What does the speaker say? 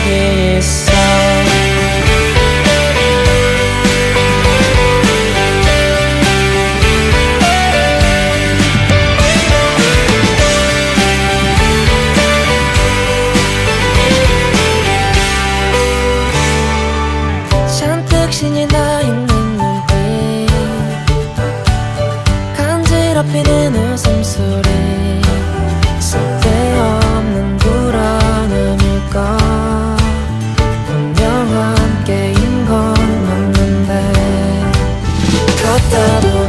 여기 있어. 잔뜩 신이 나 있는 눈빛 간지럽히는 웃음소리. unstoppable